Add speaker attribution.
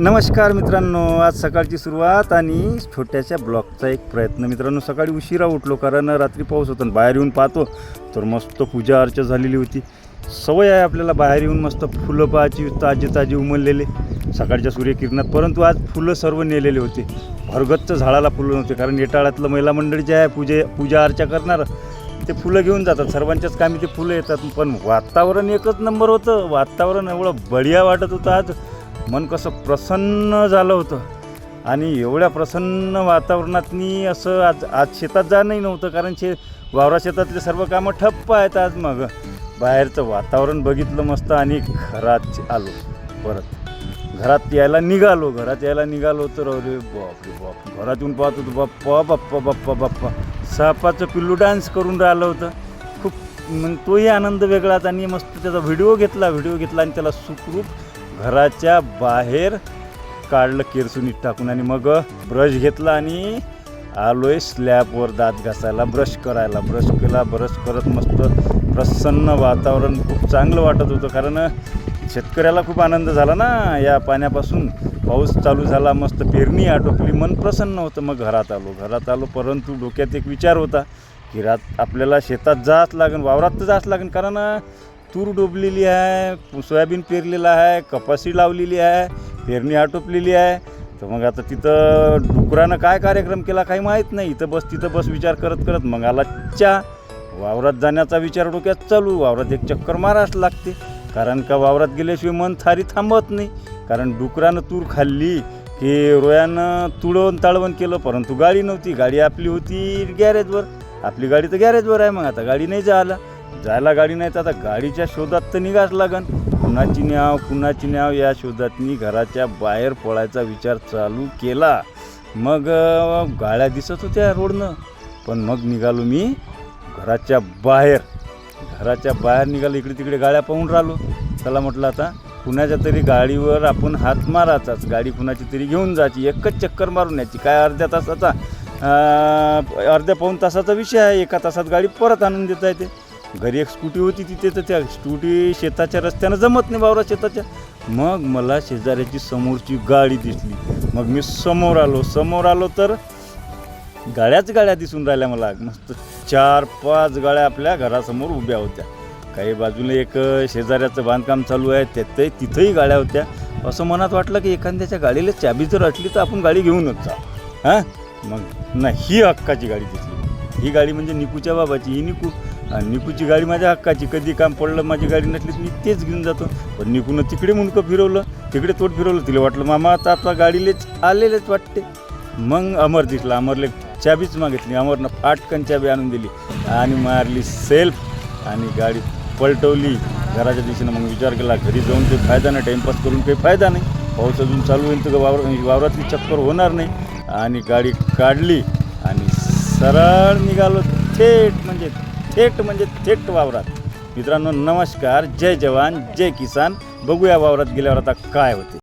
Speaker 1: नमस्कार मित्रांनो आज सकाळची सुरुवात आणि छोट्याशा ब्लॉगचा एक प्रयत्न. मित्रांनो सकाळी उशिरा उठलो कारण रात्री पाऊस होता आणि बाहेर येऊन पाहतो तर मस्त पूजा अर्चा झालेली होती. सवय आहे आपल्याला बाहेर येऊन मस्त फुलं पाहायची ताजे ताजे उमललेले. सकाळच्या सूर्यकिरणात परंतु आज फुलं सर्व नेलेले होते. भरगच्च झाडाला फुलं नव्हते कारण येटाळ्यातलं महिला मंडळ जे आहे पूजे पूजा अर्चा करणार ते फुलं घेऊन जातात. सर्वांच्याच कामी ते फुलं येतात पण वातावरण एकच नंबर होतं. वातावरण एवढं बढिया वाटत होतं आज. मन कसं प्रसन्न झालं होतं. आणि एवढ्या प्रसन्न वातावरणातनी असं आज आज शेतात जाणंही नव्हतं कारण शे वावरा शेतातले सर्व कामं ठप्प आहेत आज मग. बाहेरचं वातावरण बघितलं मस्त आणि घरात आलो परत. घरात यायला निघालो घरात यायला निघालो तर अरे बाप रे बाप घरात येऊन पाहत होतो बाप्पा बाप्पा बाप्पा बाप्पा. सापाचं पिल्लू डान्स करून राहिलं होतं. खूप मग तोही आनंद वेगळाच आणि मस्त त्याचा व्हिडिओ घेतला व्हिडिओ घेतला आणि त्याला सुखरूप घराच्या बाहेर काढलं केरसुनीत टाकून आणि मग ब्रश घेतला आणि आलोय स्लॅबवर दात घासायला ब्रश करायला. ब्रश केला ब्रश करत मस्त प्रसन्न वातावरण. खूप चांगलं वाटत होतं कारण शेतकऱ्याला खूप आनंद झाला ना या पाण्यापासून. पाऊस चालू झाला मस्त पेरणी आटोपली मन प्रसन्न होतं मग घरात आलो. घरात आलो परंतु डोक्यात एक विचार होता की रात आपल्याला शेतात जाच लागेल वावरात तर जाच लागेल कारण तूर डोबलेली आहे सोयाबीन पेरलेलं आहे कपाशी लावलेली आहे पेरणी आटोपलेली आहे. तर मग आता तिथं डुकरानं काय कार्यक्रम केला काही माहीत नाही. इथं बस तिथं बस विचार करत करत मग आला चा वावरात जाण्याचा विचार डोक्यात चालू. वावरात एक चक्कर माराच लागते. कारण का वावरात गेल्याशिवाय मन थारी थांबत नाही. कारण डुकरानं तूर खाल्ली की रोयानं तुळवण ताळवण केलं परंतु गाडी नव्हती. गाडी आपली होती गॅरेजवर आपली गाडी तर गॅरेजवर आहे मग. आता गाडी नाही जायला. जायला गाडी नाही तर आता गाडीच्या शोधात तर निघाच लागन. कुणाची न्याव कुणाची न्याव या शोधातनी घराच्या बाहेर पळायचा विचार चालू केला. मग गाड्या दिसत होत्या रोडनं. पण मग निघालो मी घराच्या बाहेर. घराच्या बाहेर निघालो इकडे तिकडे गाड्या पाहून राहिलो. चला म्हटलं आता कुणाच्या तरी गाडीवर आपण हात मारायचाच. गाडी कुणाची तरी घेऊन जायची. एकच चक्कर मारून यायची काय अर्ध्या तासाचा अर्ध्या पाऊन तासाचा विषय आहे. एका तासात गाडी परत आणून देता येते. घरी एक स्कूटी होती तिथे तर त्या स्कूटी शेताच्या रस्त्यानं जमत नाही बावरा शेताच्या. मग मला शेजाऱ्याची समोरची गाडी दिसली. मग मी समोर आलो. समोर आलो तर गाड्याच गाड्या दिसून राहिल्या मला. मस्त चार पाच गाड्या आपल्या घरासमोर उभ्या होत्या. काही बाजूला एक शेजाऱ्याचं बांधकाम चालू आहे. त्यातही तिथंही गाड्या होत्या. असं मनात वाटलं की एखाद्याच्या गाडीला चाबी जर असली तर आपण गाडी घेऊनच जा हां? मग नाही ही हक्काची गाडी दिसली. ही गाडी म्हणजे निकूच्या बाबाची. ही निकू आणि निकूची गाडी माझ्या हक्काची. कधी काम पडलं माझी गाडी नसली तर मी तेच घेऊन जातो. पण निकूनं तिकडे मुंडकं फिरवलं तिकडे तोट फिरवलं तिला वाटलं मामा आता आपल्या गाडीलेच आलेलेच वाटते. मग अमर दिसला. अमरले चाबीच मागितली. अमरनं फाटकन चाबी आणून दिली आणि मारली सेल्फ आणि गाडी पलटवली. घराच्या दिशेनं मग विचार केला घरी जाऊन काही फायदा नाही टाईमपास करून काही फायदा नाही. पाऊस अजून चालू होईल तर वावर वावरातली चक्कर होणार नाही. आणि गाडी काढली आणि सरळ निघालो थेट म्हणजे थेट म्हणजे थेट वावरात. मित्रांनो नमस्कार. जय जवान जय किसान. बघूया वावरात गेल्यावर आता काय होते.